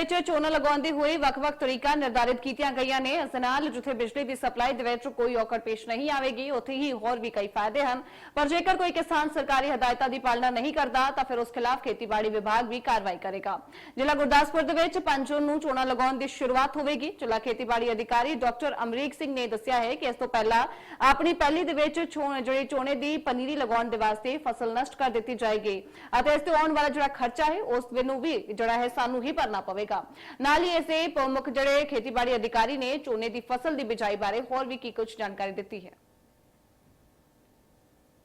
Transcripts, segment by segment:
ਵਿੱਚ ਲਗਾਉਣ ਲਗਾਉਂਦੇ ਹੋਏ ਵੱਖ-ਵੱਖ ਤਰੀਕਾ ਨਿਰਧਾਰਿਤ ਕੀਤੀਆਂ ਗਈਆਂ ਨੇ। ਇਸ ਦੇ ਨਾਲ ਜਿੱਥੇ ਬਿਜਲੀ ਦੀ ਸਪਲਾਈ ਦੇ ਵਿੱਚ ਕੋਈ ਔਕੜ ਪੇਸ਼ ਨਹੀਂ ਆਵੇਗੀ, ਉੱਥੇ ਹੀ ਹੋਰ ਵੀ ਕਈ ਫਾਇਦੇ ਹਨ। ਪਰ ਜੇਕਰ ਕੋਈ ਕਿਸਾਨ ਸਰਕਾਰੀ ਹਦਾਇਤਾਂ ਦੀ ਪਾਲਣਾ ਨਹੀਂ ਕਰਦਾ, ਤਾਂ ਫਿਰ ਉਸ ਖਿਲਾਫ ਖੇਤੀਬਾੜੀ ਵਿਭਾਗ ਵੀ ਕਾਰਵਾਈ ਕਰੇਗਾ। ਜ਼ਿਲ੍ਹਾ ਗੁਰਦਾਸਪੁਰ ਦੇ ਵਿੱਚ 5 ਜੂਨ ਨੂੰ ਚੋਣਾਂ ਲਗਾਉਣ ਦੀ ਸ਼ੁਰੂਆਤ ਹੋਵੇਗੀ। ਜ਼ਿਲ੍ਹਾ ਖੇਤੀਬਾੜੀ ਅਧਿਕਾਰੀ ਡਾਕਟਰ ਅਮਰੀਕ ਸਿੰਘ ਨੇ ਦੱਸਿਆ ਹੈ ਕਿ ਇਸ ਤੋਂ ਪਹਿਲਾਂ ਆਪਣੀ ਪਹਿਲੀ ਦੇ ਵਿੱਚ ਛੋ- ਜਿਹੜੀ ਝੋਨੇ ਦੀ ਪਨੀਰੀ ਲਗਾਉਣ ਦੇ ਵਾਸਤੇ ਫਸਲ ਨਸ਼ਟ ਕਰ ਦਿੱਤੀ ਜਾਏਗੀ ਅਤੇ ਇਸ ਤੇ ਆਉਣ ਵਾਲਾ ਜਿਹੜਾ ਖਰਚਾ ਹੈ, ਉਸ ਨੂੰ ਵੀ ਜਿਹੜਾ ਹੈ, ਸਾਨੂੰ ਹੀ ਭਰਨਾ ਪਵੇਗਾ। ਨਾਲ ਹੀ ਇਸੇ ਪ੍ਰਮੁੱਖ ਜਿਹੜੇ ਖੇਤੀਬਾੜੀ ਅਧਿਕਾਰੀ ਨੇ ਝੋਨੇ ਦੀ ਫਸਲ ਦੀ ਬਿਜਾਈ ਬਾਰੇ ਹੋਰ ਵੀ ਕੀ ਕੁਝ ਜਾਣਕਾਰੀ ਦਿੱਤੀ ਹੈ।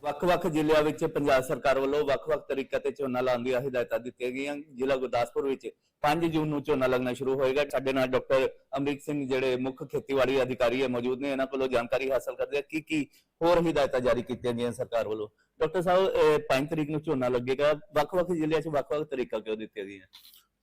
ਵੱਖ-ਵੱਖ ਜ਼ਿਲ੍ਹਿਆਂ ਵਿੱਚ ਪੰਜਾਬ ਸਰਕਾਰ ਵੱਲੋਂ ਵੱਖ-ਵੱਖ ਤਰੀਕੇ ਤੇ ਝੋਨਾ ਲਾਉਣ ਦੀਆਂ ਹਦਾਇਤਾਂ ਦਿੱਤੀਆਂ ਗਈਆਂ। ਜ਼ਿਲ੍ਹਾ ਗੁਰਦਾਸਪੁਰ ਵਿੱਚ 5 ਜੂਨ ਨੂੰ ਝੋਨਾ ਲੱਗਣਾ ਸ਼ੁਰੂ ਹੋਏਗਾ। ਸਾਡੇ ਨਾਲ ਡਾਕਟਰ ਅਮਰੀਕ ਸਿੰਘ ਜਿਹੜੇ ਮੁੱਖ ਖੇਤੀਬਾੜੀ ਅਧਿਕਾਰੀ ਹੈ ਮੌਜੂਦ ਨੇ, ਇਹਨਾਂ ਕੋਲੋਂ ਜਾਣਕਾਰੀ ਹਾਸਲ ਕਰਦੇ ਆ ਕੀ ਕੀ ਹੋਰ ਹਦਾਇਤਾਂ ਜਾਰੀ ਕੀਤੀਆਂ ਗਈਆਂ ਸਰਕਾਰ ਵੱਲੋਂ? ਡਾਕਟਰ ਸਾਹਿਬ 5 ਤਰੀਕ ਨੂੰ ਝੋਨਾ ਲੱਗੇਗਾ। ਵੱਖ-ਵੱਖ ਜ਼ਿਲ੍ਹਿਆਂ 'ਚ ਵੱਖ-ਵੱਖ ਤਰੀਕਾ ਕਿਉਂ ਦਿੱਤੀਆਂ ਗਈਆਂ?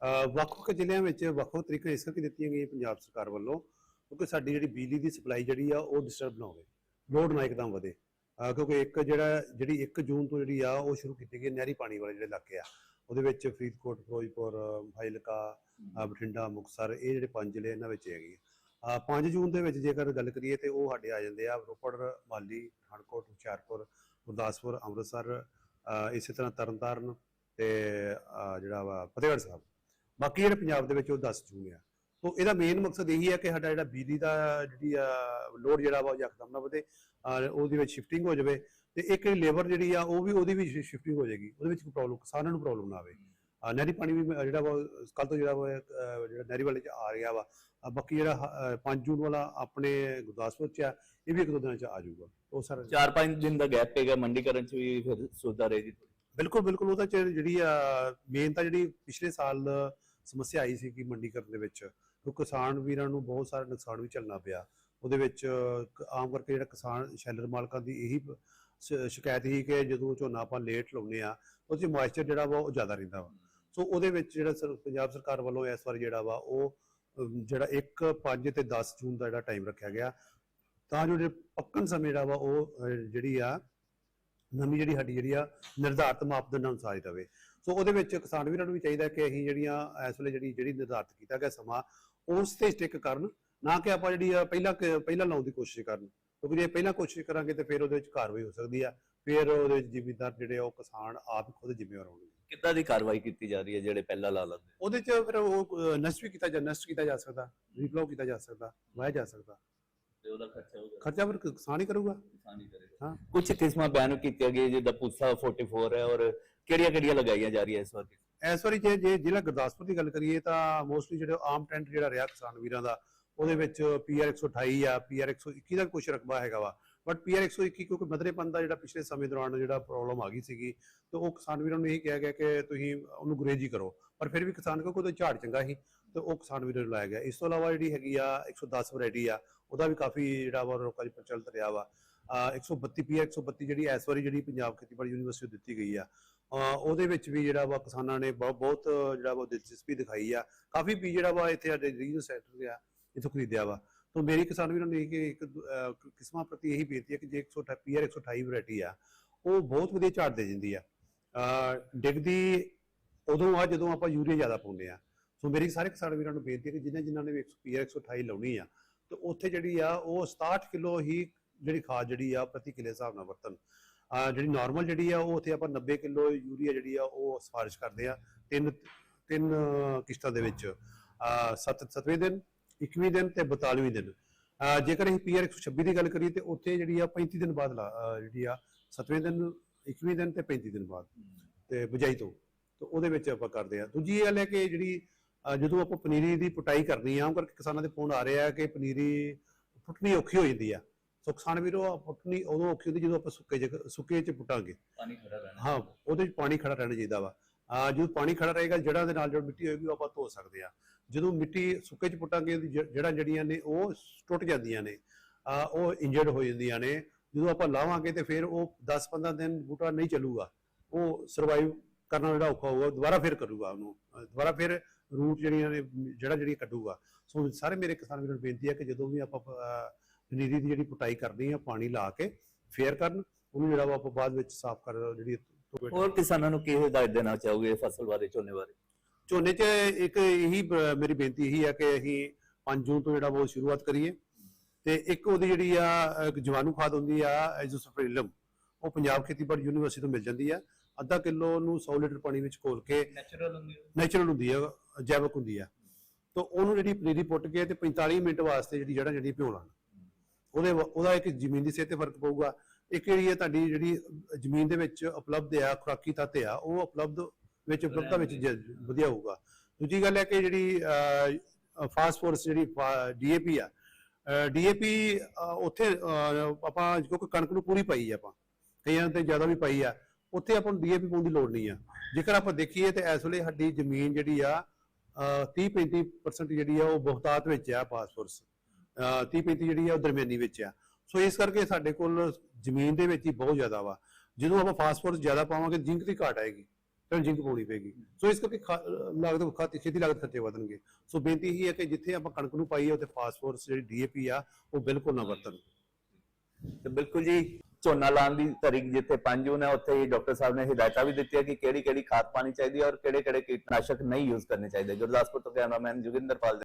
ਵੱਖ-ਵੱਖ ਜ਼ਿਲ੍ਹਿਆਂ ਵਿੱਚ ਵੱਖ-ਵੱਖ ਤਰੀਕੇ ਇਸ ਕਰਕੇ ਦਿੱਤੀਆਂ ਗਈਆਂ ਪੰਜਾਬ ਸਰਕਾਰ ਵੱਲੋਂ, ਕਿਉਂਕਿ ਸਾਡੀ ਜਿਹੜੀ ਬਿਜਲੀ ਦੀ ਸਪਲਾਈ ਜਿਹੜੀ ਆ ਉਹ ਡਿਸਟਰਬ ਨਾ ਹੋਵੇ ਲੋਡ ਨਾ ਇੱਕਦਮ ਵਧੇ। ਕਿਉਂਕਿ ਇੱਕ ਜਿਹੜਾ, ਜਿਹੜੀ 1 ਜੂਨ ਤੋਂ ਜਿਹੜੀ ਆ ਉਹ ਸ਼ੁਰੂ ਕੀਤੀ ਗਈ ਨਹਿਰੀ ਪਾਣੀ ਵਾਲੇ ਜਿਹੜੇ ਇਲਾਕੇ ਆ, ਉਹਦੇ ਵਿੱਚ ਫਰੀਦਕੋਟ, ਫਿਰੋਜ਼ਪੁਰ, ਫਾਜ਼ਿਲਕਾ ਬਠਿੰਡਾ, ਮੁਕਤਸਰ, ਇਹ ਜਿਹੜੇ ਪੰਜ ਜ਼ਿਲ੍ਹੇ ਇਹਨਾਂ ਵਿੱਚ ਹੈਗੇ ਆ। 5 ਜੂਨ ਦੇ ਵਿੱਚ ਜੇਕਰ ਗੱਲ ਕਰੀਏ ਤੇ ਉਹ ਸਾਡੇ ਆ ਜਾਂਦੇ ਆ, ਰੋਪੜ, ਮਾਲੀ, ਪਠਾਨਕੋਟ, ਹੁਸ਼ਿਆਰਪੁਰ, ਗੁਰਦਾਸਪੁਰ, ਅੰਮ੍ਰਿਤਸਰ ਇਸੇ ਤਰ੍ਹਾਂ ਤਰਨਤਾਰਨ ਤੇ ਜਿਹੜਾ ਵਾ ਫਤਿਹਗੜ੍ਹ ਸਾਹਿਬ। ਬਾਕੀ ਜਿਹੜੇ ਪੰਜਾਬ ਦੇ ਵਿੱਚ ਉਹ 10 ਜੂਨ ਆ। ਤੋਂ ਇਹਦਾ ਮੇਨ ਮਕਸਦ ਇਹੀ ਹੈ ਕਿ ਸਾਡਾ ਜਿਹੜਾ ਬਿਜਲੀ ਦਾ ਜਿਹੜੀ ਆ ਲੋਡ ਜਿਹੜਾ ਵਾ ਉਹ ਯਕਦਮ ਨਾ ਵਧੇ ਅਹ ਉਹਦੇ ਵਿੱਚ ਸ਼ਿਫਟਿੰਗ ਹੋ ਜਾਵੇ ਤੇ ਇੱਕ ਲੇਬਰ ਜਿਹੜੀ ਆ ਉਹ ਵੀ ਉਹਦੀ ਵੀ ਸ਼ਿਫਟਿੰਗ ਹੋ ਜਾਏਗੀ ਉਹਦੇ ਵਿੱਚ ਕੋਈ ਪ੍ਰੋਬਲਮ ਕਿਸਾਨਾਂ ਨੂੰ ਪ੍ਰੋਬਲਮ ਨਾ ਆਵੇ। ਨਹਿਰੀ ਪਾਣੀ ਵੀ ਜਿਹੜਾ ਵਾ ਕੱਲ ਤੋਂ ਜਿਹੜਾ ਵਾ ਜਿਹੜਾ ਨਹਿਰੀ ਵਾਲੇ ਚ ਆ ਰਿਹਾ ਵਾ ਬਾਕੀ ਜਿਹੜਾ 5 ਜੂਨ ਵਾਲਾ ਆਪਣੇ ਗੁਰਦਾਸਪੁਰ ਚ ਆ ਇਹ ਵੀ ਇੱਕ ਦੋ ਦਿਨਾਂ ਚ ਆ ਜਾਊਗਾ। ਉਹ ਸਾਰਾ 4-5 ਦਿਨ ਦਾ ਗੈਪ ਪਏਗਾ ਮੰਡੀਕਰਨ 'ਚ ਵੀ ਫਿਰ ਸੁਧਾ ਰਹੇਗੀ ਬਿਲਕੁਲ ਬਿਲਕੁਲ ਉਹਦਾ ਚ ਜਿਹੜੀ ਆ ਮੇਨ ਤਾਂ ਜਿਹੜੀ ਪਿਛਲੇ ਸਾਲ ਸਮੱਸਿਆ ਆਈ ਸੀ ਕਿ ਮੰਡੀਕਰਨ ਦੇ ਵਿੱਚ ਕਿ ਕਿਸਾਨ ਵੀਰਾਂ ਨੂੰ ਬਹੁਤ ਸਾਰਾ ਨੁਕਸਾਨ ਵੀ ਝੱਲਣਾ ਪਿਆ। ਉਹਦੇ ਵਿੱਚ ਆਮ ਕਰਕੇ ਜਿਹੜਾ ਕਿਸਾਨ ਸ਼ੈਲਰ ਮਾਲਕਾਂ ਦੀ ਇਹੀ ਸ਼ਿਕਾਇਤ ਸੀ ਕਿ ਜਦੋਂ ਝੋਨਾ ਆਪਾਂ ਲੇਟ ਲਾਉਂਦੇ ਆ ਉਹਦੇ ਮੋਇਸਚਰ ਜਿਹੜਾ ਵਾ ਉਹ ਜ਼ਿਆਦਾ ਰਹਿੰਦਾ ਵਾ। ਸੋ ਉਹਦੇ ਵਿੱਚ ਜਿਹੜਾ ਪੰਜਾਬ ਸਰਕਾਰ ਵੱਲੋਂ ਇਸ ਵਾਰ ਜਿਹੜਾ ਵਾ ਉਹ ਜਿਹੜਾ 1 5 ਤੇ 10 ਜੂਨ ਦਾ ਜਿਹੜਾ ਟਾਈਮ ਰੱਖਿਆ ਗਿਆ, ਤਾਂ ਜੋ ਜਿਹੜੇ ਪੱਕਣ ਸਮੇਂ ਜਿਹੜਾ ਵਾ ਉਹ ਜਿਹੜੀ ਆ, ਨਵੀਂ ਜਿਹੜੀ ਸਾਡੀ ਜਿਹੜੀ ਆ, ਨਿਰਧਾਰਤ ਮਾਪਦੰਡ ਅਨੁਸਾਰ ਹੀ ਰਵੇ ਸੋ ਉਹਦੇ ਵਿੱਚ ਕਿਸਾਨ ਵੀਰਾਂ ਨੂੰ ਵੀ ਚਾਹੀਦਾ ਕਿ ਅਸੀਂ ਜਿਹੜੀਆਂ ਇਸ ਵੇਲੇ ਜਿਹੜੀ ਜਿਹੜੀ ਨਿਰਧਾਰਤ ਕੀਤਾ ਗਿਆ ਸਮਾਂ ਉਸ ਤੇ ਸਟਿਕ ਕਰਨ ਨਾ ਕਿ ਆਪਾਂ ਜਿਹੜੀ ਪਹਿਲਾਂ ਪਹਿਲਾਂ ਲਾਉਣ ਦੀ ਕੋਸ਼ਿਸ਼ ਕਰਨ। ਕਿਉਂਕਿ ਜੇ ਪਹਿਲਾਂ ਕੋਸ਼ਿਸ਼ ਕਰਾਂਗੇ ਤੇ ਫਿਰ ਉਹਦੇ ਵਿੱਚ ਕਾਰਵਾਈ ਹੋ ਸਕਦੀ ਆ ਫਿਰ ਉਹਦੇ ਵਿੱਚ ਜ਼ਿਮੀਂਦਾਰ ਜਿਹੜੇ ਉਹ ਕਿਸਾਨ ਆਪ ਖੁਦ ਜ਼ਿੰਮੇਵਾਰ ਹੋਣਗੇ। ਕਿੱਦਾਂ ਦੀ ਕਾਰਵਾਈ ਕੀਤੀ ਜਾ ਰਹੀ ਹੈ ਜਿਹੜੇ ਪਹਿਲਾਂ ਲਾ ਲੈਂਦੇ? ਉਹਦੇ ਚ ਫਿਰ ਉਹ ਨਸ਼ਟ ਵੀ ਕੀਤਾ ਜਾ ਨਸ਼ਟ ਕੀਤਾ ਜਾ ਸਕਦਾ ਰੀਪਲਾਉ ਕੀਤਾ ਜਾ ਸਕਦਾ ਵਾਇਆ ਜਾ ਸਕਦਾ। ਤੇ ਉਹਦਾ ਖਰਚਾ ਹੋਊਗਾ। ਖਰਚਾ ਫਿਰ ਕਿਸਾਨ ਹੀ ਕਰੂਗਾ। ਕਿਸਾਨ ਹੀ ਕਰੇਗਾ। ਹਾਂ। ਕੁਝ ਕਿਸਮਾਂ ਬਿਆਨ ਕੀਤੀਆਂ ਗਈਆਂ ਜਿੱਦਾਂ ਪੁੱਸਾ 44 ਹੈ ਔਰ ਕਿਹੜੀਆਂ ਕਿਹੜੀਆਂ ਲਗਾਈਆਂ ਜਾ ਰਹੀਆਂ ਇਸ ਵਾਰ? ਇਸ ਵਾਰੀ ਜੇ ਜੇ ਜ਼ਿਲ੍ਹਾ ਗੁਰਦਾਸਪੁਰ ਦੀ ਗੱਲ ਕਰੀਏ ਤਾਂ ਮੋਸਟਲੀ ਜਿਹੜੇ ਆਮ ਟੈਂਟ ਜਿਹੜਾ ਰਿਹਾ ਕਿਸਾਨ ਵੀਰਾਂ ਦਾ ਉਹਦੇ ਵਿੱਚ ਪੀਆਰ 128 ਆ ਪੀਆਰ 121 ਦਾ ਕੁਝ ਰਕਬਾ ਹੈਗਾ ਵਾ। ਬਟ ਪੀਆਰ 121 ਕਿਉਂਕਿ ਮਦਰੇਪਨ ਦਾ ਜਿਹੜਾ ਪਿਛਲੇ ਸਮੇਂ ਦੌਰਾਨ ਜਿਹੜਾ ਪ੍ਰੋਬਲਮ ਆ ਗਈ ਸੀਗੀ ਤੇ ਉਹ ਕਿਸਾਨ ਵੀਰਾਂ ਨੂੰ ਇਹ ਕਿਹਾ ਗਿਆ ਕਿ ਤੁਸੀਂ ਉਹਨੂੰ ਗੁਰੇਜੀ ਕਰੋ। ਪਰ ਫਿਰ ਵੀ ਕਿਸਾਨ ਕਿਉਂਕਿ ਉਹਦਾ ਝਾੜ ਚੰਗਾ ਸੀ ਤੇ ਉਹ ਕਿਸਾਨ ਵੀਰਾਂ ਨੂੰ ਲਾਇਆ ਗਿਆ। ਇਸ ਤੋਂ ਇਲਾਵਾ ਜਿਹੜੀ ਹੈਗੀ ਆ 110 ਵੈਰਾਈਟੀ ਆ, ਉਹਦਾ ਵੀ ਕਾਫੀ ਜਿਹੜਾ ਵਾ ਲੋਕਾਂ ਦੀ ਪ੍ਰਚਲਿਤ ਰਿਹਾ ਵਾ। ਅਹ 132 ਪੀਆਰ 132 ਜਿਹੜੀ ਇਸ ਵਾਰੀ ਜਿਹੜੀ ਪੰਜਾਬ ਖੇਤੀਬਾੜੀ ਯੂਨੀਵਰਸਿਟੀ ਦਿੱਤੀ ਗਈ ਆ। ਉਹਦੇ ਵਿੱਚ ਵੀ ਜਿਹੜਾ ਵਾ ਕਿਸਾਨਾਂ ਨੇ ਬਹੁਤ ਬਹੁਤ ਜਿਹੜਾ ਵਾ ਦਿਲਚਸਪੀ ਦਿਖਾਈ ਆ। ਕਾਫੀ ਵੀ ਜਿਹੜਾ ਵਾ ਇੱਥੇ ਸਾਡੇ ਰੀਜਨਲ ਸੈਕਟਰ ਆ, ਇਥੋਂ ਖਰੀਦਿਆ ਵਾ। ਤੋਂ ਮੇਰੀ ਕਿਸਾਨ ਵੀਰਾਂ ਨੂੰ ਕਿ ਇੱਕ ਕਿਸਮਾਂ ਪ੍ਰਤੀ ਇਹੀ ਬੇਨਤੀ ਹੈ ਕਿ ਜੇ 128 ਪੀਆਰ 128 ਵੈਰਾਈਟੀ ਆ, ਉਹ ਬਹੁਤ ਵਧੀਆ ਝਾੜ ਦੇ ਦਿੰਦੀ ਆ, ਡਿੱਗਦੀ ਉਦੋਂ ਆ ਜਦੋਂ ਆਪਾਂ ਯੂਰੀਆ ਜ਼ਿਆਦਾ ਪਾਉਂਦੇ ਆ। ਸੋ ਮੇਰੀ ਸਾਰੇ ਕਿਸਾਨ ਵੀਰਾਂ ਨੂੰ ਬੇਨਤੀ ਹੈ ਕਿ ਜਿਨ੍ਹਾਂ ਜਿਨ੍ਹਾਂ ਨੇ ਪੀਆਰ 128 ਲਾਉਣੀ ਆ, ਤੇ ਉੱਥੇ ਜਿਹੜੀ ਆ ਉਹ 67 ਕਿਲੋ ਹੀ ਜਿਹੜੀ ਖਾਦ ਜਿਹੜੀ ਆ ਪ੍ਰਤੀ ਕਿਲੇ ਹਿਸਾਬ ਨਾਲ ਵਰਤਣ। ਜਿਹੜੀ ਨਾਰਮਲ ਜਿਹੜੀ ਆ ਉਹ ਉੱਥੇ ਆਪਾਂ 90 ਕਿਲੋ ਯੂਰੀਆ ਜਿਹੜੀ ਆ ਉਹ ਸਿਫਾਰਿਸ਼ ਕਰਦੇ ਆ ਤਿੰਨ ਤਿੰਨ ਕਿਸ਼ਤਾਂ ਦੇ ਵਿੱਚ। ਅਹ ਸੱਤ, ਸੱਤਵੇਂ ਦਿਨ 21 ਦਿਨ ਤੇ 42ਵੇਂ ਦਿਨ। ਜੇਕਰ ਅਸੀਂ ਪੀਆਰ 126 ਦੀ ਗੱਲ ਕਰੀਏ ਤੇ ਉੱਥੇ ਜਿਹੜੀ ਆ 35 ਦਿਨ ਬਾਅਦ ਲਾ- ਜਿਹੜੀ ਆ ਸੱਤਵੇਂ ਦਿਨ 21ਵੇਂ ਦਿਨ ਤੇ 35 ਦਿਨ ਬਾਅਦ ਤੇ ਬਜਾਈ ਤੋਂ। ਤੇ ਉਹਦੇ ਵਿੱਚ ਆਪਾਂ ਕਰਦੇ ਆ। ਦੂਜੀ ਗੱਲ ਹੈ ਕਿ ਜਿਹੜੀ ਜਦੋਂ ਆਪਾਂ ਪਨੀਰੀ ਦੀ ਪੁਟਾਈ ਕਰਨੀ ਆ ਕਰਕੇ ਕਿਸਾਨਾਂ ਦੇ ਫੋਨ ਆ ਰਹੇ ਆ ਕਿ ਪਨੀਰੀ ਪੁੱਟਣੀ ਔਖੀ ਹੋ ਜਾਂਦੀ ਆ। ਸੋ ਕਿਸਾਨ ਵੀਰੋ ਪੁੱਟਣੀ ਉਦੋਂ ਔਖੀ ਹੁੰਦੀ ਜਦੋਂ ਆਪਾਂ ਸੁੱਕੇ ਜਗ੍ਹਾ ਸੁੱਕੇ ਚ ਪੁੱਟਾਂਗੇ। ਪਾਣੀ ਖੜਾ ਰਹਿਣਾ ਹਾਂ ਉਹਦੇ ਵਿੱਚ ਪਾਣੀ ਖੜਾ ਰਹਿਣਾ ਚਾਹੀਦਾ ਵਾ। ਆ ਜਦੋਂ ਪਾਣੀ ਖੜਾ ਰਹੇਗਾ ਜੜ੍ਹਾਂ ਦੇ ਨਾਲ ਜੋ ਮਿੱਟੀ ਹੋਏਗੀ ਉਹ ਆਪਾਂ ਧੋ ਸਕਦੇ ਆ। ਜਦੋਂ ਮਿੱਟੀ ਸੁੱਕੇ ਚ ਪੁੱਟਾਂਗੇ ਉਹਦੀ ਜ- ਜੜ੍ਹਾਂ ਜਿਹੜੀਆਂ ਨੇ ਉਹ ਟੁੱਟ ਜਾਂਦੀਆਂ ਨੇ। ਆ ਉਹ ਇੰਜਰਡ ਹੋ ਜਾਂਦੀਆਂ ਨੇ। ਜਦੋਂ ਆਪਾਂ ਲਾਵਾਂਗੇ ਤੇ ਫਿਰ ਉਹ 10-15 ਦਿਨ ਬੂਟਾ ਨਹੀਂ ਚੱਲੂਗਾ। ਉਹ ਸਰਵਾਈਵ ਕਰਨਾ ਜਿਹੜਾ ਔਖਾ ਹੋਊਗਾ ਦੁਬਾਰਾ ਫਿਰ ਕਰੂਗਾ ਉਹਨੂੰ। ਦੁਬਾਰਾ ਫਿਰ ਰੂਟ ਜਿਹੜੀਆਂ ਨੇ ਜੜ੍ਹਾਂ ਜਿਹੜੀਆਂ ਕੱਢੂਗਾ। ਸੋ ਸਾਰੇ ਮੇਰੇ ਕਿਸਾਨ ਵੀਰਾਂ ਨੂੰ ਬੇਨਤੀ ਹੈ ਕਿ ਜਦੋਂ ਵੀ ਆਪਾਂ ਪਨੀਰੀ ਦੀ ਜਿਹੜੀ ਪੁਟਾਈ ਕਰਨੀ ਆ ਪਾਣੀ ਲਾ ਕੇ ਫੇਰ ਕਰਨ ਉਹਨੂੰ ਜਿਹੜਾ ਆਪਾਂ ਬਾਅਦ ਵਿੱਚ ਸਾਫ਼ ਕਰ ਜਿਹੜੀ ਹੋਰ ਕਿਸਾਨਾਂ ਨੂੰ ਕੀ ਹਦਾਇਤ ਦੇਣਾ ਚਾਹੋਗੇ ਫਸਲ ਬਾਰੇ ਝੋਨੇ ਬਾਰੇ? ਝੋਨੇ 'ਚ ਇੱਕ ਇਹੀ ਮੇਰੀ ਬੇਨਤੀ ਇਹੀ ਹੈ ਕਿ ਅਸੀਂ 5 ਜੂਨ ਤੋਂ ਜਿਹੜਾ ਉਹ ਸ਼ੁਰੂਆਤ ਕਰੀਏ। ਤੇ ਇੱਕ ਉਹਦੀ ਜਿਹੜੀ ਆ ਜੀਵਾਣੂ ਖਾਦ ਹੁੰਦੀ ਆ ਐਜ਼ੋਸਪ੍ਰਿਲਮ ਉਹ ਪੰਜਾਬ ਖੇਤੀਬਾੜੀ ਯੂਨੀਵਰਸਿਟੀ ਤੋਂ ਮਿਲ ਜਾਂਦੀ ਆ। ਅੱਧਾ ਕਿਲੋ ਨੂੰ 100 ਲੀਟਰ ਪਾਣੀ ਵਿੱਚ ਘੋਲ ਕੇ ਨੈਚੁਰਲ ਹੁੰਦੀ ਹੈ ਨੈਚੁਰਲ ਹੁੰਦੀ ਆ ਜੈਵਿਕ ਹੁੰਦੀ ਆ। ਤਾਂ ਉਹਨੂੰ ਜਿਹੜੀ ਪਨੀਰੀ ਪੁੱਟ ਕੇ ਤੇ 45 ਮਿੰਟ ਵਾਸਤੇ ਜਿਹੜੀ ਜੜਾਂ ਜਿਹੜੀ ਭਿਉਣਾ ਉਹਦੇ ਉਹਦਾ ਇੱਕ ਜ਼ਮੀਨ ਦੀ ਸਿਹਤ ਤੇ ਫ਼ਰਕ ਪਊਗਾ। ਇੱਕ ਜਿਹੜੀ ਹੈ ਤੁਹਾਡੀ ਜਿਹੜੀ ਜ਼ਮੀਨ ਦੇ ਵਿੱਚ ਉਪਲਬਧ ਆ ਖੁਰਾਕੀ ਤੱਤ ਆ ਉਹ ਉਪਲਬਧ ਵਿੱਚ ਉਪਲਬਧਤਾ ਵਿੱਚ ਵਧੀਆ ਹੋਊਗਾ। ਦੂਜੀ ਗੱਲ ਹੈ ਕਿ ਜਿਹੜੀ ਫਾਸਫੋਰਸ ਜਿਹੜੀ ਡੀਏਪੀ ਆ ਡੀਏਪੀ ਉੱਥੇ ਆਪਾਂ ਕਿਉਂਕਿ ਕਣਕ ਨੂੰ ਪੂਰੀ ਪਾਈ ਆ ਆਪਾਂ। ਕਈਆਂ ਤੇ ਜ਼ਿਆਦਾ ਵੀ ਪਾਈ ਆ। ਉੱਥੇ ਆਪਾਂ ਨੂੰ ਡੀਏਪੀ ਪਾਉਣ ਦੀ ਲੋੜ ਨਹੀਂ ਆ। ਜੇਕਰ ਆਪਾਂ ਦੇਖੀਏ ਤੇ ਇਸ ਵੇਲੇ ਸਾਡੀ ਜ਼ਮੀਨ ਜਿਹੜੀ ਆ 30 35% ਜਿਹੜੀ ਆ ਉਹ ਬਹੁਤਾਤ ਵਿੱਚ ਆ ਫਾਸਫੋਰਸ 30 35 ਜਿਹੜੀ ਆ ਉਹ ਦਰਮਿਆਨੀ ਵਿੱਚ ਆ। ਸੋ ਇਸ ਕਰਕੇ ਸਾਡੇ ਕੋਲ ਜ਼ਮੀਨ ਦੇ ਵਿੱਚ ਹੀ ਬਹੁਤ ਜ਼ਿਆਦਾ ਵਾ। ਜਦੋਂ ਆਪਾਂ ਫਾਸਫੋਰਸ ਜ਼ਿਆਦਾ ਪਾਵਾਂਗੇ ਜ਼ਿੰਕ ਦੀ ਘਾਟ ਆਏਗੀ ਫਿਰ ਜ਼ਿੰਕ ਪਾਉਣੀ ਪਏਗੀ। ਸੋ ਇਸ ਕਰਕੇ ਖਾ- ਲਾਗਤ ਖਾਤੀ ਖੇਤੀ ਲਾਗਤ ਖਰਚੇ ਵਧਣਗੇ। ਸੋ ਬੇਨਤੀ ਇਹੀ ਹੈ ਕਿ ਜਿੱਥੇ ਆਪਾਂ ਕਣਕ ਨੂੰ ਪਾਈਏ, ਉੱਥੇ ਫਾਸਫੋਰਸ ਜਿਹੜੀ ਡੀਏਪੀ ਆ, ਉਹ ਬਿਲਕੁਲ ਨਾ ਵਰਤਣ। ਤੇ ਬਿਲਕੁਲ ਜੀ। ਝੋਨਾ ਲਾਉਣ ਦੀ ਤਰੀਕ ਜਿੱਥੇ 5 ਜੂਨ ਹੈ, ਉੱਥੇ ਹੀ ਡਾਕਟਰ ਸਾਹਿਬ ਨੇ ਹਦਾਇਤਾਂ ਵੀ ਦਿੱਤੀਆਂ ਕਿ ਕਿਹੜੀ ਕਿਹੜੀ ਖਾਦ ਪਾਣੀ ਚਾਹੀਦੀ ਹੈ ਔਰ ਕਿਹੜੇ ਕਿਹੜੇ ਕੀਟਨਾਸ਼ਕ ਨਹੀਂ ਯੂਜ਼ ਕਰਨੇ ਚਾਹੀਦੇ। ਗੁਰਦਾਸਪੁਰ ਤੋਂ ਕੈਮਰਾਮੈਨ ਜੋਗਿੰਦਰ ਪਾਲ